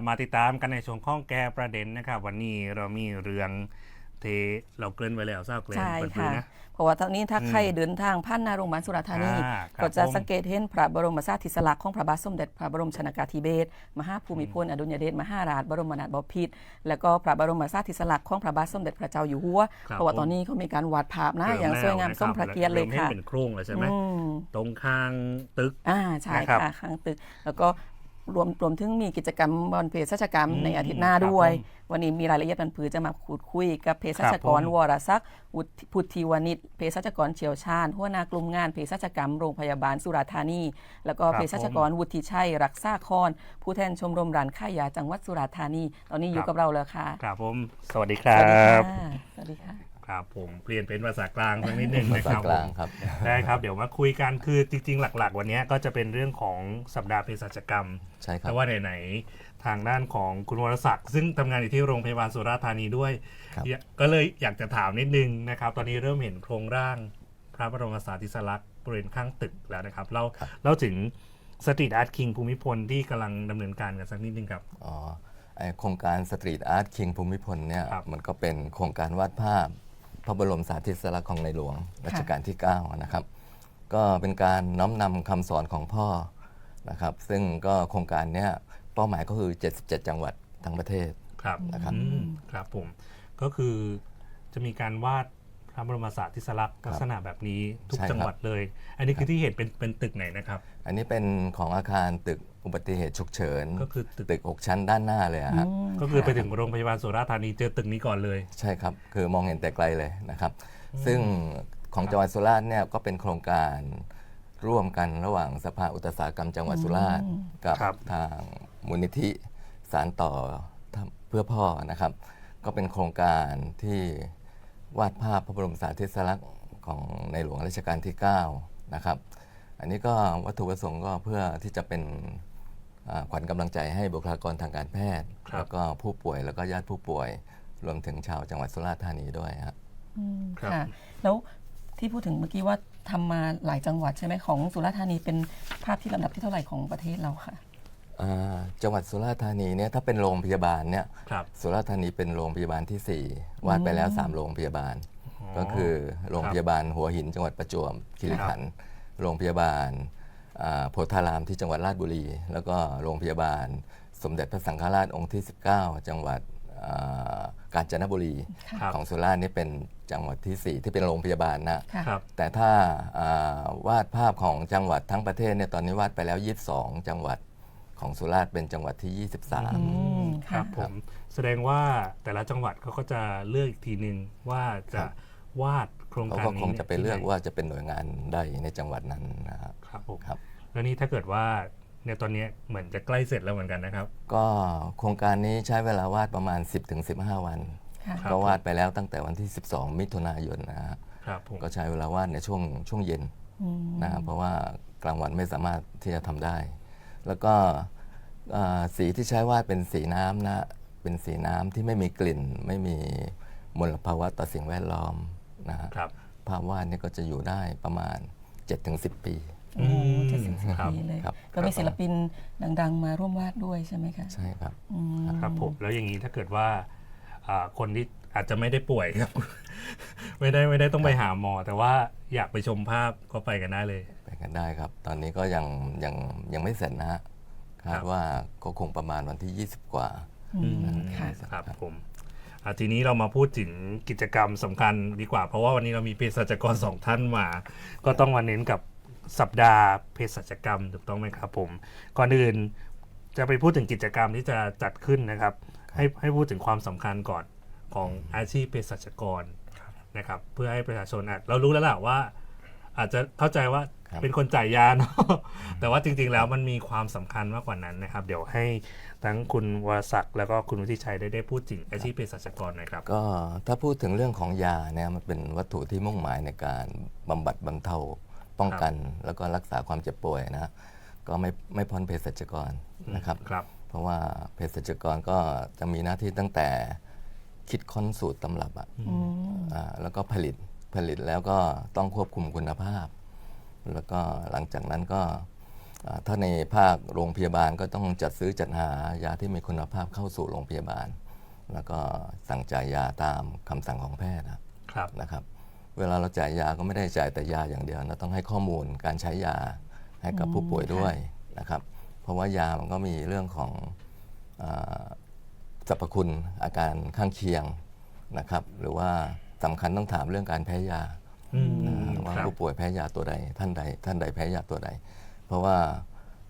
กลับมาติดตามกันในช่วงข้องแกประเด็นนะครับ วันนี้เรามีเรื่องเทเราเกริ่นไว้แล้วทราบเกริ่นใช่เปิดเผยค่ะนะเพราะว่าตอนนี้ถ้าอืมใครเดินทางผ่านหนาโรงพยาบาลสุราษฎร์ธานีอ่าครับก็จะผมสังเกตเห็นพระบรมสารีริสลักษณ์ของพระบาทสมเด็จพระบรมชนากาธิเบศรมหาภูมิพลอดุลยเดชมหาราชบรมนาถบพิตรแล้วก็พระบรมสารีริสลักษณ์ของพระบาทสมเด็จพระเจ้าอยู่หัวครับเพราะว่าตอนนี้เขามีการวาดภาพนะเริ่อย่างสวยงามแล้สมพระเกียรติเลยริ่มค่ะห็นเป็นโครงแล้วใช่ไหมอืมตรงข้างตึกอ่าใช่นะครับค่ะข้างตึก แล้วก็ รวมรวมถึงมีกิจกรรมบอลเพศสัจกรรมอืมในอาทิตย์หน้าครับด้วยผมวันนี้มีรายละเอียดบันผือจะมาพูดคุยกับเภสัชกรครับผมวรศักดิ์วุฒิพุทธิวณิชเภสัชกรเชี่ยวชาญหัวหน้ากลุ่มงานเภสัชกรรมโรงพยาบาลสุราษฎร์ธานี แล้วก็ครับเภสัชกรวุฒิชัย รักษาคอนผู้แทนชมรมร้านค้ายาจังหวัดสุราษฎร์ธานี ตอนนี้อยู่ครับกับเราแล้วค่ะ ครับผม สวัสดีคสรัวัสดีค่ะบสวัสดีค่ะ ครับผมเปลี่ยนเป็นภาษากลางสักนิดหนึ่งภานะคษารับกลางครับได้ครับ เดี๋ยวมาคุยกันคือจริง ๆ หลัก ๆ วันนี้ก็จะเป็นเรื่องของสัปดาห์เภสัชกรรมใช่ครับแต่ว่าไหนๆทางด้านของคุณวรศักดิ์ซึ่งทำงานอยู่ที่โรงพยาบาลสุราษฎร์ธานีด้วยครับอยากก็เลยอยากจะถามนิดนึงนะครับ ตอนนี้เริ่มเห็นโครงร่าง พระบรมสารีริสลักษณ์บริเวณข้างตึกแล้วนะครับเราเราถึงสตรีทอาร์ตคิงภูมิพลที่กำลังดำเนินการกันสักนิดนึงครับอ๋อไอโครงการสตรีทอาร์ตคิงภูมิพลเนี่ยครับมันก็เป็นโครงการวาดภาพพ ระบรมสารีริสลักษณ์ของในหลวงรัชกาลที่ 9 นะครับ ก็เป็นการน้อมนำคำสอนของพ่อนะครับ ซึ่งก็โครงการเนี้ยเป้าหมายก็คือ 77 จังหวัดทั้งประเทศ ครับนะครับ อืมครับผม ก็คือจะมีการวาด พระบรมสารีริสลักษณ์ลักษณะแบบนี้ทุกใช่ครับ จังหวัดเลย อันนี้คือที่เห็นเป็นเป็นตึกไหนนะครับ อันนี้เป็นของอาคารตึกอุบัติเหตุฉุกเฉินก็คือตึกตึก 6 ชั้นด้านหน้าเลยอะฮะ ก็คือไปถึงโรงพยาบาลสุราษฎร์ธานีเจอตึกนี้ก่อนเลย ใช่ครับ คือมองเห็นแต่ไกลเลยนะครับ ซึ่งของจังหวัดสุราษฎร์เนี่ยก็เป็นโครงการร่วมกันระหว่างสภาอุตสาหกรรมจังหวัดสุราษฎร์กับครับ ทางมูลนิธิสารต่อเพื่อพ่อนะครับ ก็เป็นโครงการที่ วาดภาพพระบรมสารีริสลักษณ์ของในหลวงรัชกาลที่ 9 นะครับ อันนี้ก็วัตถุประสงค์ก็เพื่อที่จะเป็นอ่าขวัญกำลังใจให้บุคลากรทางการแพทย์ครับแล้วก็ผู้ป่วยแล้วก็ญาติผู้ป่วย รวมถึงชาวจังหวัดสุราษฎร์ธานีด้วยครับอืมครับค่ะแล้วที่พูดถึงเมื่อกี้ว่าทำมาหลายจังหวัดใช่ไหมของสุราษฎร์ธานีเป็นภาพที่ลำดับที่เท่าไหร่ของประเทศเราค่ะ อ่าจังหวัดสุราษฎร์ธานีเนี่ยถ้าเป็นโรงพยาบาลเนี่ยครับ สุราษฎร์ธานีเป็นโรงพยาบาลที่4 วาดไปแล้ว 3 โรงพยาบาล ก็คือโรงพยาบาลหัวหิน จังหวัดประจวบคีรีขันธ์โรงพยาบาลอ่าโพธารามที่จังหวัดราชบุรี แล้วก็โรงพยาบาล สมเด็จพระสังฆราชองค์ที่ 19 จังหวัดอ่ากาญจนบุรีครับ ของสุราษฎร์นี่เป็นจังหวัดที่4 ที่เป็นโรงพยาบาลนะ ค่ะ ครับ แต่ถ้าอ่าวาดภาพของจังหวัดทั้งประเทศเนี่ยตอนนี้วาดไปแล้ว 22 จังหวัด ของสุราษฎร์เป็นจังหวัดที่อื23มครัค่ะบผมแสดงว่าแต่ละจังหวัดเขาก็จะเลือกอีกทีหนึ่งว่าจะวาดโครงเขาการก็นี้คงจะไปเลือกที่หนว่าจะเป็นหน่วยงานใดในจังหวัดนั้นนะครับ ครับผมครับ แล้วนี่ถ้าเกิดว่าเนี่ยตอนนี้เหมือนจะใกล้เสร็จแล้วเหมือนกันนะครับ ก็โครงการนี้ใช้เวลาวาดประมาณ 10-15 วัน ค่ะ ครับ ก็วาดไปแล้วตั้งแต่วันที่ 12 มิถุนายนนะฮะครับผมก็ใช้เวลาวาดในช่วงช่วงเย็นอืม นะเพราะว่ากลางวันไม่สามารถที่จะทำได้ แล้วก็อ่าสีที่ใช้วาดเป็นสีน้ำนะเป็นสีน้ำที่ไม่มีกลิ่น ไม่มีมลภาวะต่อสิ่งแวดล้อมนะฮะครับ ภาพวาดนี่ก็จะอยู่ได้ประมาณ 7-10 ปีโอ้เจ็ดสิบครับปีเลยครับก็มีศิลปินดัง ๆ มาร่วมวาดด้วยใช่ไหมคะใช่ครับอืมครับผมแล้วอย่างนี้ถ้าเกิดว่าอ่าคนที่อาจจะไม่ได้ป่วยครับ ไม่ได้ไม่ได้ต้องไปหาหมอ แต่ว่าอยากไปชมภาพก็ไปกันได้เลยไป กันได้ครับ ตอนนี้ก็ยังยังยังไม่เสร็จนะฮะคาครัดบว่าก็คงประมาณวันที่ 20 กว่าอืมค่ะครับผมอะทีนี้เรามาพูดถึงกิจกรรมสำคัญดีกว่า เพราะว่าวันนี้เรามีเภสัชกรสองท่านมา ก็ต้องมาเน้นกับสัปดาห์เภสัชกรรมถูกต้องไหมครับผมก่อนอื่นจะไปพูดถึงกิจกรรมที่จะจัดขึ้นนะครับ ให้ให้พูดถึงความสำคัญก่อนของอาชีพเภสัชกรนะครับ เพื่อให้ประชาชนอะเรารู้แล้วแหละว่า อาจจะเข้าใจว่าครับเป็นคนจ่ายยาเนาะแต่ว่าจริงๆแล้วมันมีความสำคัญมากกว่านั้นนะครับ เดี๋ยวให้ทั้งคุณวรศักดิ์แล้วก็คุณวุฒิชัยได้ได้พูดถึงอาชีพเภสัชกรหน่อยครับ ก็ถ้าพูดถึงเรื่องของยาเนี่ยมันเป็นวัตถุที่มุ่งหมายในการบำบัดบรรเทาป้องกัน แล้วก็รักษาความเจ็บป่วยนะฮะก็ไม่ไม่พ้นเภสัชกรนะครับครับ เพราะว่าเภสัชกรก็จะมีหน้าที่ตั้งแต่คิดค้นสูตรตำรับอะอืมอ่าแล้วก็ผลิต ผลิตแล้วก็ต้องควบคุมคุณภาพ แล้วก็หลังจากนั้นก็อ่าถ้าในภาคโรงพยาบาลก็ต้องจัดซื้อจัดหายาที่มีคุณภาพเข้าสู่โรงพยาบาล แล้วก็สั่งจ่ายยาตามคำสั่งของแพทย์นะครับนะครับ เวลาเราจ่ายยาก็ไม่ได้จ่ายแต่ยาอย่างเดียวเราต้องให้ข้อมูลการใช้ยาให้กับผู้ป่วยด้วยนะครับ เพราะว่ายามันก็มีเรื่องของอาสรรพคุณอาการข้างเคียงนะครับ หรือว่า สำคัญต้องถามเรื่องการแพ้ยาอืมนะฮะว่าครับผู้ป่วยแพ้ยาตัวใด ท่านใด ท่านใดแพ้ยาตัวใด เพราะว่า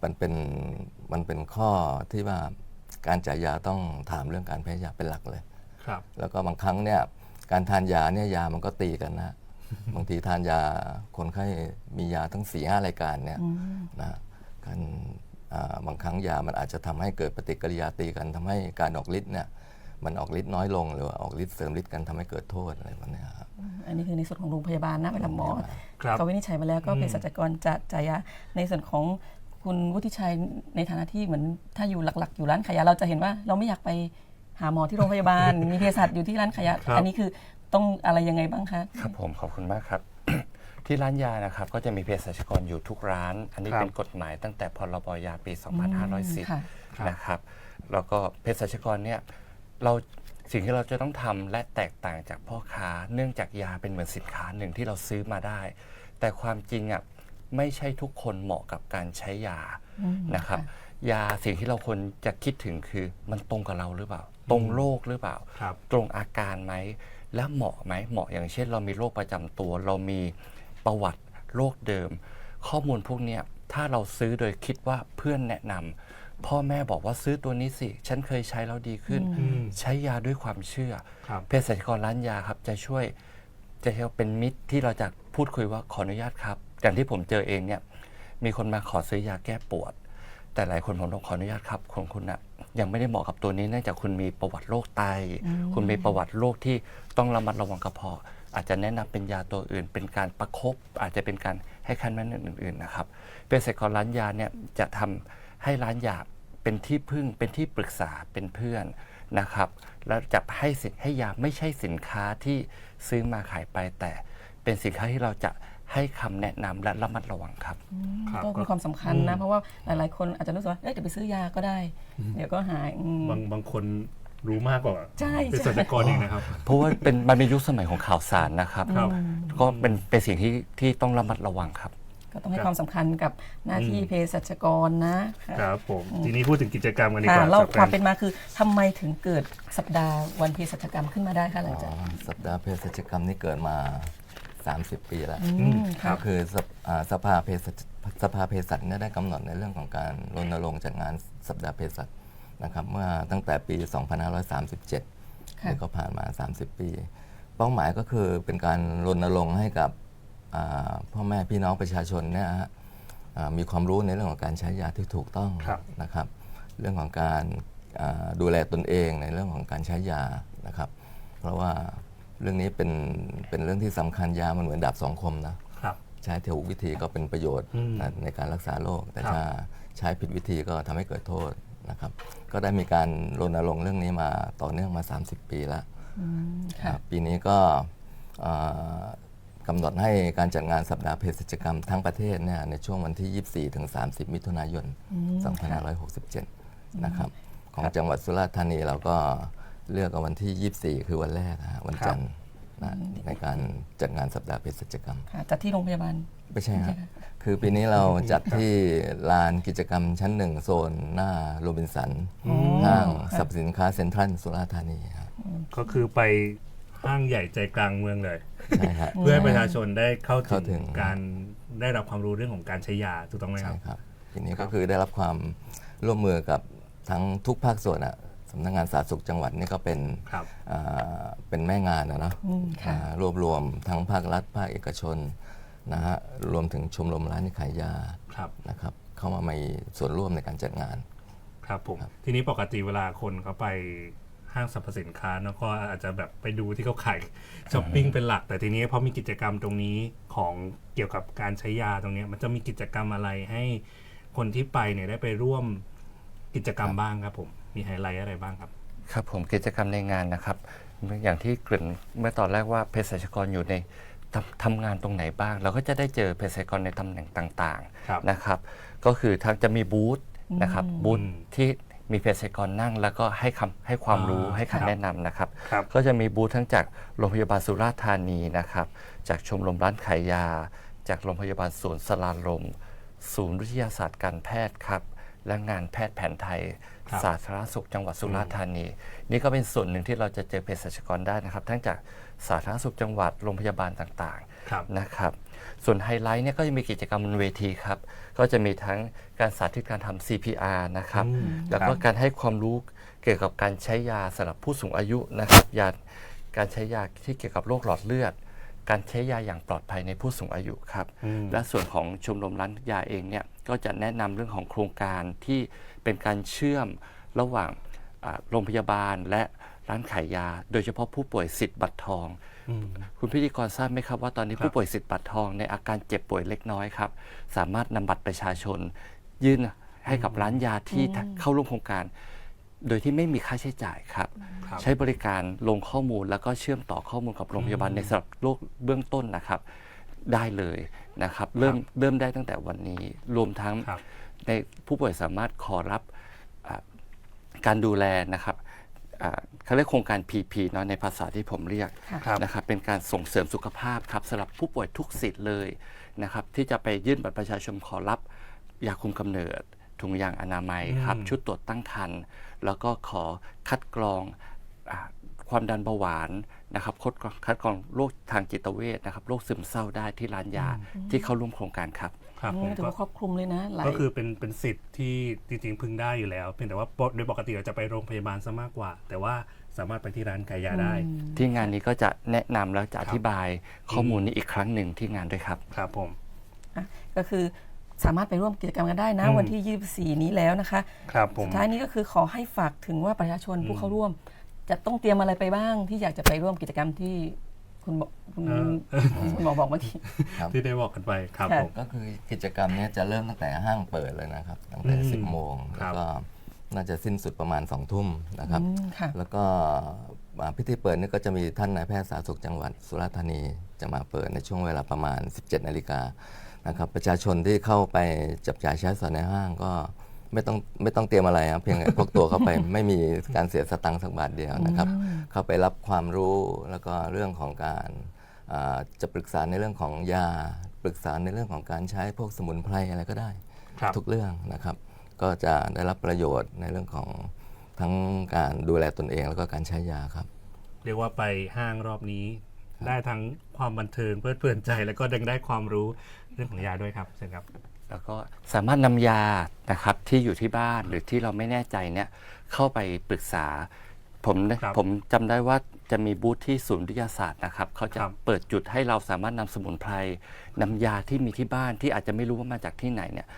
มันเป็นมันเป็นข้อที่ว่าการจ่ายยาต้องถามเรื่องการแพ้ยาเป็นหลักเลยครับแล้วก็บางครั้งเนี่ยการทานยาเนี่ยยามันก็ตีกันนะบางทีทานยาคนไข้มียาทั้ง4ี่ห้ารายการเนี่ยนะการอ่าบางครั้งยามันอาจจะทำให้เกิดปฏิกิริยาตีกันทำให้การออกฤทธิ์เนี่ย มันออกฤทธิ์น้อยลงหรือว่าออกฤทธิ์เสริมฤทธิ์กันทำให้เกิดโทษอะไรแบบเนี้ยครับอันนี้คือในส่วนของโรงพยาบาลนะเวลาหมอครับเขาวินิจฉัยมาแล้วก็อืมเภสัชกรจะจ่ายยาในส่วนของคุณวุฒิชัยในฐานะที่เหมือนถ้าอยู่หลักๆ อยู่ร้านขายยาเราจะเห็นว่าเราไม่อยากไปหาหมอที่โรงพยาบาล มีเภสัชอยู่ที่ร้านขายยาครับอันนี้คือต้องอะไรยังไงบ้างคะครับผมขอบคุณมากครับที่ร้านยานะครับก็จะมีเภสัชกรอยู่ทุกร้าน อันนี้ครับเป็นกฎหมายตั้งแต่พรบยาปีค่ะ2510 นะครับ แล้วก็เภสัชกรเนี่ย เราสิ่งที่เราจะต้องทำและแตกต่างจากพ่อค้า เนื่องจากยาเป็นเหมือนสินค้าหนึ่งที่เราซื้อมาได้ แต่ความจริงอะไม่ใช่ทุกคนเหมาะกับการใช้ยาอืม นะครับค่ะยาสิ่งที่เราควรจะคิดถึงคือมันตรงกับเราหรือเปล่า ตรงโรคหรือเปล่า ครับ ตรงอาการไหม และเหมาะไหม เหมาะอย่างเช่น เรามีโรคประจำตัว เรามีประวัติโรคเดิม ข้อมูลพวกเนี้ยถ้าเราซื้อโดยคิดว่าเพื่อนแนะนำ พ่อแม่บอกว่าซื้อตัวนี้สิ ฉันเคยใช้แล้วดีขึ้นอืมใช้ยาด้วยความเชื่อ ครับเภสัชกรร้านยาครับ จะช่วยจะให้เป็นมิตรที่เราจะพูดคุยว่าขออนุญาตครับอย่างที่ผมเจอเองเนี่ยมีคนมาขอซื้อยาแก้ปวด แต่หลายคนผมต้องขออนุญาตครับของคุณนะยังไม่ได้เหมาะกับตัวนี้เนื่องจากคุณมีประวัติโรคไต คุณมีประวัติโรคที่ต้องระมัดระวังกระเพาะอาจจะแนะนำเป็นยาตัวอื่น เป็นการประคบอาจจะเป็นการให้คันแม่นอื่นๆนะครับเภสัชกรร้านยาเนี่ยจะทำ ให้ร้านยาเป็นที่พึ่งเป็นที่ปรึกษาเป็นเพื่อนนะครับ แล้วจะให้สินให้ยาไม่ใช่สินค้าที่ซื้อมาขายไปแต่เป็นสินค้าที่เราจะให้คำแนะนำและระมัดระวังครับครับก็มีความสำคัญนะ เพราะว่าหลายๆ คนอาจจะรู้สึกว่าเอ้ยเดี๋ยวไปซื้อยาก็ได้ เดี๋ยวก็หายอืมบางบางคนรู้มากกว่าใช่เป็นสัจกรเองนะครับ เพราะว่าเป็นมันเป็นยุคสมัยของข่าวสารนะครับครับก็เป็นเป็นสิ่งที่ที่ต้องระมัดระวังครับ ก็ต้องให้ความสำคัญกับหน้าที่เภสัชกรนะค่ะครับผมทีนี้พูดถึงกิจกรรมกันดีกค่ะว่าเล่าสัปความดาห์เป็นมาคือทำไมถึงเกิดสัปดาห์วันเภสัชกรรมขึ้นมาได้คะหลังจาก อ๋อสัปดาห์เภสัชกรรมนี่เกิดมา 30 ปีแล้วอืมค่ะก็คือสภอ่าสภาเภสัชสภาเภสัชเนี่ยได้กำหนดในเรื่องของการรณรงค์จัดงานสัปดาห์เภสัชนะครับเมื่อตั้งแต่ปี 2537ค่ะนี่ก็ผ่านมา 30 ปี เป้าหมายก็คือเป็นการรณรงค์ให้กับอ่า พ่อแม่พี่น้องประชาชนเนี่ยฮะอ่ามีความรู้ในเรื่องของการใช้ยาที่ถูกต้องครับนะครับ เรื่องของการอ่าดูแลตนเองในเรื่องของการใช้ยานะครับ เพราะว่าเรื่องนี้เป็นเป็นเรื่องที่สำคัญยามันเหมือนดาบสองคมนะครับใช้ถูกวิธีก็เป็นประโยชน์อืมนะในการรักษาโรคแต่ครับถ้าใช้ผิดวิธีก็ทำให้เกิดโทษนะครับ ก็ได้มีการรณรงค์เรื่องนี้มาต่อเนื่องมา 30 ปีแล้วอืมคค่ะรับปีนี้ก็เอ่อ กำหนดให้การจัดงานสัปดาห์เภสัชกรรมทั้งประเทศเนี่ยในช่วงวันที่ 24 ถึง 30 มิถุนายน 2567 นะครับ ของจังหวัดสุราษฎร์ธานีเราก็เลือกเอาวันที่ 24 คือวันแรกนะฮะวันจันทร์นะในการจัดงานสัปดาห์เภสัชกรรม ค่ะจัดที่โรงพยาบาล ไม่ใช่ครับไม่ใช่ค่ะคือปีนี้เราจัดที่ลานกิจกรรมชั้นหนึ่งโซนหน้าโรบินสันห้างสรรพสินค้าเซ็นทรัลสุราษฎร์ธานีครับ ก็คือไป ห้างใหญ่ใจกลางเมืองเลย ใช่ครับเพื่อให้ประชาชนได้เข้าเข้าถึถึงง การได้รับความรู้เรื่องของการใช้ยาถูกต้องไหมคใช่รับ ครับทีนี้ก็คือได้รับความร่วมมือกับทั้งทุกภาคส่วนอะสำนักงานสาธารณสุขจังหวัดนี่ก็เป็นครับ อ่าเป็นแม่งานนะเนาะอืมค่ะ อ่ารวบรวมทั้งภาครัฐภาคเอกชนนะฮะรวมถึงชมรมร้านขายยาครับ นะครับเข้ามามีส่วนร่วมในการจัดงาน ครับผม ทีนี้ปกติเวลาคนเขาไป ห้างสรรพสินค้าเนอะก็อาจจะแบบไปดูที่เขาขายช้อปปิ้งเป็นหลัก แต่ทีนี้พอมีกิจกรรมตรงนี้ของเกี่ยวกับการใช้ยาตรงเนี้ยมันจะมีกิจกรรมอะไรให้คนที่ไปเนี่ยได้ไปร่วมกิจกรรมบ้างครับผมมีไฮไลท์อะไรบ้างครับ ครับผมกิจกรรมในงานนะครับ อย่างที่เกริ่นเมื่อตอนแรกว่าเภสัชกรอยู่ในทำทำงานตรงไหนบ้าง เราก็จะได้เจอเภสัชกรในตำแหน่งต่างครับ ๆนะครับ ก็คือทางจะมีบูธนะครับบูธอืมที่ มีเภสัชกรนั่ง แล้วก็ให้คำให้ความรู้อ่าให้ครับคำแนะนำนะครับ ครับ ก็จะมีบูธทั้งจากโรงพยาบาลสุราษฎร์ธานีนะครับ จากชมรมร้านขายยา จากโรงพยาบาลสวนสลาลม ศูนย์วิทยาศาสตร์การแพทย์ครับ และงานแพทย์แผนไทย ครับสาธารณสุขจังหวัดสุราษฎร์ธานี นี่ก็เป็นส่วนหนึ่งที่เราจะเจอเภสัชกรได้นะครับ ทั้งจาก สาธารณสุขจังหวัดโรงพยาบาลต่างครับๆนะครับส่วนไฮไลท์เนี่ยก็จะมีกิจกรรมบนเวทีครับ ก็จะมีทั้งการสาธิตการทำ CPR นะครับอืมแล้วก็ครับการให้ความรู้เกี่ยวกับการใช้ยาสำหรับผู้สูงอายุนะครับยาการใช้ยาที่เกี่ยวกับโรคหลอดเลือด การใช้ยาอย่างปลอดภัยในผู้สูงอายุครับอืมและส่วนของชมรมร้านยาเองเนี่ยก็จะแนะนำเรื่องของโครงการที่เป็นการเชื่อมระหว่างอ่าโรงพยาบาลและ ร้านขายยา โดยเฉพาะผู้ป่วยสิทธิ์บัตรทอง อืม คุณพิธีกรทราบไหมครับว่าตอนนี้ครับ ผู้ป่วยสิทธิ์บัตรทองในอาการเจ็บป่วยเล็กน้อยครับ สามารถนำบัตรประชาชน ยื่นให้กับร้านยาที่เข้าร่วมโครงการ โดยที่ไม่มีค่าใช้จ่ายครับ ครับ ใช้บริการลงข้อมูลแล้วก็เชื่อมต่อข้อมูลกับโรงพยาบาลในสำหรับโรคเบื้องต้นนะครับ ได้เลยนะครับ เริ่มเริ่มได้ตั้งแต่วันนี้รวมทั้ง ครับ ในผู้ป่วยสามารถขอรับอ่าการดูแลนะครับอ่า เขาเรียกโครงการ PP เนาะในภาษาที่ผมเรียกครับ นะครับเป็นการส่งเสริมสุขภาพครับสำหรับผู้ป่วยทุกสิทธิ์เลยนะครับที่จะไปยื่นบัตรประชาชนขอรับยาคุมกำเนิด ถุงยางอนามัยครับอืม ชุดตรวจตั้งครรภ์แล้วก็ขอคัดกรองอาความดันเบาหวานนะครับคัดกรองคัดกรองโรคทางจิตเวชนะครับโรคซึมเศร้าได้ที่ร้านยาที่เข้าร่วมโครงการครับ ครับอืผมมถือก็ว่าครอบคลุมเลยนะหลายก็คือเป็นเป็นสิทธิ์ที่จริงๆพึงได้อยู่แล้ว เพียงแต่ว่าโดยปกติเราจะไปโรงพยาบาลซะมากกว่า แต่ว่า สามารถไปที่ร้านขายยาได้ ที่งานนี้ก็จะแนะนำแล้วจะคอรับธิบายข้อมูลนี้อีกครั้งหนึ่งที่งานด้วยครับ ครับผม อะก็คือสามารถไปร่วมกิจกรรมกันได้นะ อืม วันที่ 24 นี้แล้วนะคะ ครับผม สุดท้ายนี้ก็คือขอให้ฝากถึงว่าประชาชนผู้เข้าร่วม จะต้องเตรียมอะไรไปบ้างที่อยากจะไปร่วมกิจกรรมที่คุณบอกคุณเออคุณหมอบอกเมื่อกี้ ครับที่ได้บอกกันไปครับค่ะ ผม ก็คือกิจกรรมเนี้ยจะเริ่มตั้งแต่ห้างเปิดเลยนะครับ ตั้งแต่ อืม10 โมง ครัแล้วบก็ น่าจะสิ้นสุดประมาณ2ทุ่มนะครับอืมค่ะ แล้วก็อ่าพิธีเปิดนี่ก็จะมีท่านนายแพทย์สาธารณสุขจังหวัดสุราษฎร์ธานีจะมาเปิดในช่วงเวลาประมาณ 17นาฬิกานะครับประชาชนที่เข้าไปจับจ่ายใช้สอยในห้างก็ไม่ต้องไม่ต้องเตรียมอะไรครับเพียงแต่พกตัวเข้าไป ไม่มีการเสียสตังค์สักบาทเดียวนะครับ เข้าไปรับความรู้แล้วก็เรื่องของการอ่าจะปรึกษาในเรื่องของยา ปรึกษาในเรื่องของการใช้พวกสมุนไพรอะไรก็ได้ ครับ ทุกเรื่องนะครับ ก็จะได้รับประโยชน์ในเรื่องของทั้งการดูแลตนเองแล้วก็การใช้ยาครับ เรียกว่าไปห้างรอบนี้ ได้ทั้งความบันเทิงเพลิดเพลินใจ แล้วก็ยังได้ความรู้เรื่องของยาด้วยครับเชิญครับ แล้วก็สามารถนำยานะครับที่อยู่ที่บ้านหรือที่เราไม่แน่ใจเนี่ยเข้าไปปรึกษา ผมนะครับ ผมจำได้ว่าจะมีบูธที่ศูนย์วิทยาศาสตร์นะครับเขาจะครับเปิดจุดให้เราสามารถนำสมุนไพรนำยาที่มีที่บ้านที่อาจจะไม่รู้ว่ามาจากที่ไหนเนี่ย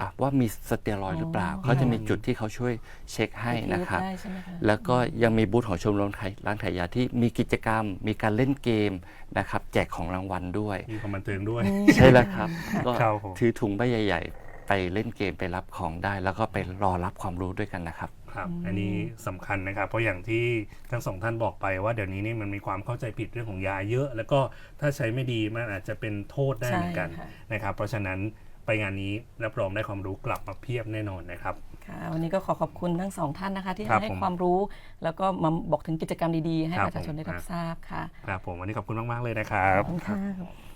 อะว่ามีสเตียรอยด์หรือเปล่า เขาจะมีจุดที่เขาช่วยเช็คให้นะครับได้ใช่ไหมคะแล้วก็ยังมีบูธของชมรมขายร้านขายยาที่มีกิจกรรม มีการเล่นเกมนะครับ แจกของรางวัลด้วย มีความบันเทิงด้วย ใช่แล้วครับ ก็ครับผม ถือถุงใบใหญ่ ๆ ไปเล่นเกมไปรับของได้ แล้วก็ไปรอรับความรู้ด้วยกันนะครับ ครับ อันนี้สำคัญนะครับ เพราะอย่างที่ทั้งสองท่านบอกไปว่าเดี๋ยวนี้นี่มันมีความเข้าใจผิดเรื่องของยาเยอะ แล้วก็ถ้าใช้ไม่ดีมันอาจจะเป็นโทษได้เหมือนกันใช่ค่ะ นะครับ เพราะฉะนั้น ไปงานนี้รับรองได้ความรู้กลับมาเพียบแน่นอนนะครับ ค่ะวันนี้ก็ขอขอบคุณทั้งสองท่านนะคะที่ครับให้ผม ความรู้ แล้วก็มาบอกถึงกิจกรรมดีๆ ให้ครับประชาชนได้รับผมทราบค่ะครับผมวันนี้ขอบคุณมาก ๆ เลยนะครับ ขอบคุณค่ะ